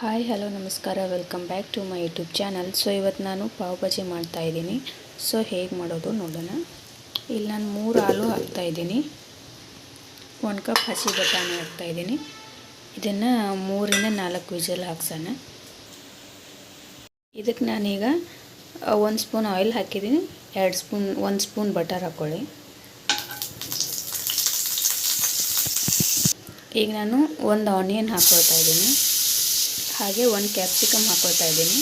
Hi, hello, ನಮಸ್ಕಾರ. Welcome back to my YouTube channel. So, ಇವತ್ತು ನಾನು ಪಾವ್ ಭಾಜಿ ಮಾಡ್ತಾಯಿದ್ದೀನಿ ಸೊ, ಹೇಗೆ ಮಾಡೋದು ನೋಡೋಣ. ಇಲ್ಲಿ ನಾನು ಮೂರು ಹಾಲು ಹಾಕ್ತಾಯಿದ್ದೀನಿ ಒಂದು ಕಪ್ ಹಸಿ ಬಟಾಣಿ ಹಾಕ್ತಾಯಿದ್ದೀನಿ ಇದನ್ನು ಮೂರಿಂದ ನಾಲ್ಕು ವಿಜಲ್ ಹಾಕ್ಸೋಣ. ಇದಕ್ಕೆ ನಾನೀಗ ಒಂದು ಸ್ಪೂನ್ ಆಯಿಲ್ ಹಾಕಿದ್ದೀನಿ. ಎರಡು ಸ್ಪೂನ್, ಒಂದು ಸ್ಪೂನ್ ಬಟರ್ ಹಾಕ್ಕೊಳ್ಳಿ ಈಗ ನಾನು ಒಂದು ಆನಿಯನ್ ಹಾಕ್ಕೊಳ್ತಾ ಇದ್ದೀನಿ. ಹಾಗೆ ಒಂದು ಕ್ಯಾಪ್ಸಿಕಮ್ ಹಾಕ್ಕೊಳ್ತಾ ಇದ್ದೀನಿ.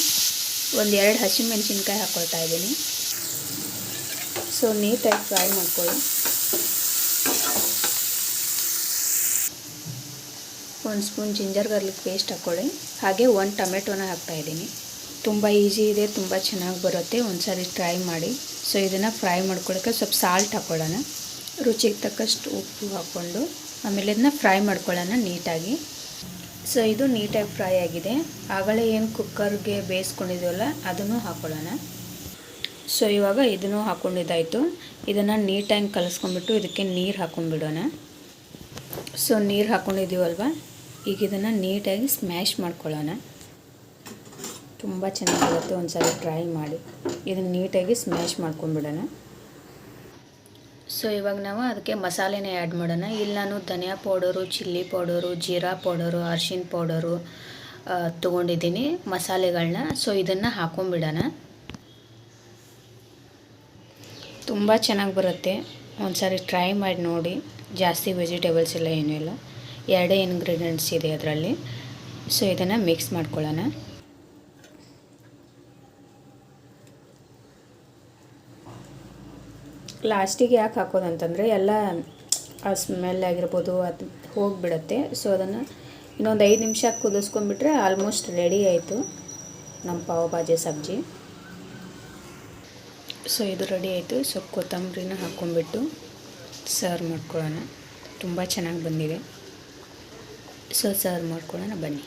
ಒಂದು ಎರಡು ಹಸಿಮೆಣಸಿನ್ಕಾಯಿ ಹಾಕ್ಕೊಳ್ತಾ ಇದ್ದೀನಿ. ಸೊ ನೀಟಾಗಿ ಫ್ರೈ ಮಾಡ್ಕೊಳ್ಳಿ. ಒಂದು ಸ್ಪೂನ್ ಜಿಂಜರ್ ಗಾರ್ಲಿಕ್ ಪೇಸ್ಟ್ ಹಾಕ್ಕೊಳ್ಳಿ ಹಾಗೆ ಒಂದು ಟೊಮೆಟೊನ ಹಾಕ್ತಾಯಿದ್ದೀನಿ ತುಂಬ ಈಸಿ ಇದೆ, ತುಂಬ ಚೆನ್ನಾಗಿ ಬರುತ್ತೆ. ಒಂದು ಸಾರಿ ಟ್ರೈ ಮಾಡಿ. ಸೊ ಇದನ್ನು ಫ್ರೈ ಮಾಡ್ಕೊಳ್ಳೋಕೆ ಸ್ವಲ್ಪ ಸಾಲ್ಟ್ ಹಾಕ್ಕೊಳ್ಳೋಣ ರುಚಿಗೆ ತಕ್ಕಷ್ಟು ಉಪ್ಪು ಹಾಕ್ಕೊಂಡು ಆಮೇಲೆ ಇದನ್ನ ಫ್ರೈ ಮಾಡ್ಕೊಳ್ಳೋಣ ನೀಟಾಗಿ. ಸೊ ಇದು ನೀಟಾಗಿ ಫ್ರೈ ಆಗಿದೆ. ಆಗಲೇ ಏನು ಕುಕ್ಕರ್ಗೆ ಬೇಯಿಸ್ಕೊಂಡಿದ್ದೀವಲ್ಲ ಅದನ್ನು ಹಾಕ್ಕೊಳ್ಳೋಣ ಸೊ ಇವಾಗ ಇದನ್ನು ಹಾಕ್ಕೊಂಡಿದ್ದಾಯಿತು ಇದನ್ನು ನೀಟಾಗಿ ಕಲಸ್ಕೊಂಡ್ಬಿಟ್ಟು ಇದಕ್ಕೆ ನೀರು ಹಾಕ್ಕೊಂಡ್ಬಿಡೋಣ ಸೊ ನೀರು ಹಾಕ್ಕೊಂಡಿದ್ದೀವಲ್ವ ಈಗ ಇದನ್ನು ನೀಟಾಗಿ ಸ್ಮ್ಯಾಶ್ ಮಾಡ್ಕೊಳ್ಳೋಣ. ತುಂಬ ಚೆನ್ನಾಗಿರುತ್ತೆ ಒಂದು ಸಲ ಟ್ರೈ ಮಾಡಿ. ಇದನ್ನು ನೀಟಾಗಿ ಸ್ಮ್ಯಾಶ್ ಮಾಡ್ಕೊಂಡ್ಬಿಡೋಣ. ಸೊ ಇವಾಗ ನಾವು ಅದಕ್ಕೆ ಮಸಾಲೆನೇ ಆ್ಯಡ್ ಮಾಡೋಣ. ಇಲ್ಲಿ ನಾನು ಧನಿಯಾ ಪೌಡರು, ಚಿಲ್ಲಿ ಪೌಡರು, ಜೀರಾ ಪೌಡರು, ಅರ್ಶಿನ ಪೌಡರು ತೊಗೊಂಡಿದ್ದೀನಿ ಮಸಾಲೆಗಳನ್ನ ಸೊ ಇದನ್ನು ಹಾಕೊಂಬಿಡೋಣ ತುಂಬ ಚೆನ್ನಾಗಿ ಬರುತ್ತೆ. ಒಂದು ಸಾರಿ ಟ್ರೈ ಮಾಡಿ ನೋಡಿ. ಜಾಸ್ತಿ ವೆಜಿಟೇಬಲ್ಸ್ ಎಲ್ಲ ಏನೂ ಇಲ್ಲ. ಎರಡೇ ಇಂಗ್ರೀಡಿಯೆಂಟ್ಸ್ ಇದೆ ಅದರಲ್ಲಿ. ಸೊ ಇದನ್ನು ಮಿಕ್ಸ್ ಮಾಡ್ಕೊಳ್ಳೋಣ. ಲಾಸ್ಟಿಗೆ ಯಾಕೆ ಹಾಕೋದು ಅಂತಂದರೆ ಎಲ್ಲ, ಆ ಸ್ಮೆಲ್ ಆಗಿರ್ಬೋದು, ಅದು ಹೋಗಿಬಿಡತ್ತೆ. ಸೊ ಅದನ್ನು ಇನ್ನೊಂದು ಐದು ನಿಮಿಷ ಕುದಿಸ್ಕೊಂಡ್ಬಿಟ್ರೆ ಆಲ್ಮೋಸ್ಟ್ ರೆಡಿ ಆಯಿತು ನಮ್ಮ ಪಾವ್ ಭಾಜಿ ಸಬ್ಜಿ. ಸೊ ಇದು ರೆಡಿ ಆಯಿತು. ಸೊ ಕೊತ್ತಂಬರಿನ ಹಾಕ್ಕೊಂಬಿಟ್ಟು ಸರ್ವ್ ಮಾಡ್ಕೊಳ್ಳೋಣ. ತುಂಬ ಚೆನ್ನಾಗಿ ಬಂದಿದೆ. ಸೊ ಸರ್ವ್ ಮಾಡ್ಕೊಳ್ಳೋಣ, ಬನ್ನಿ.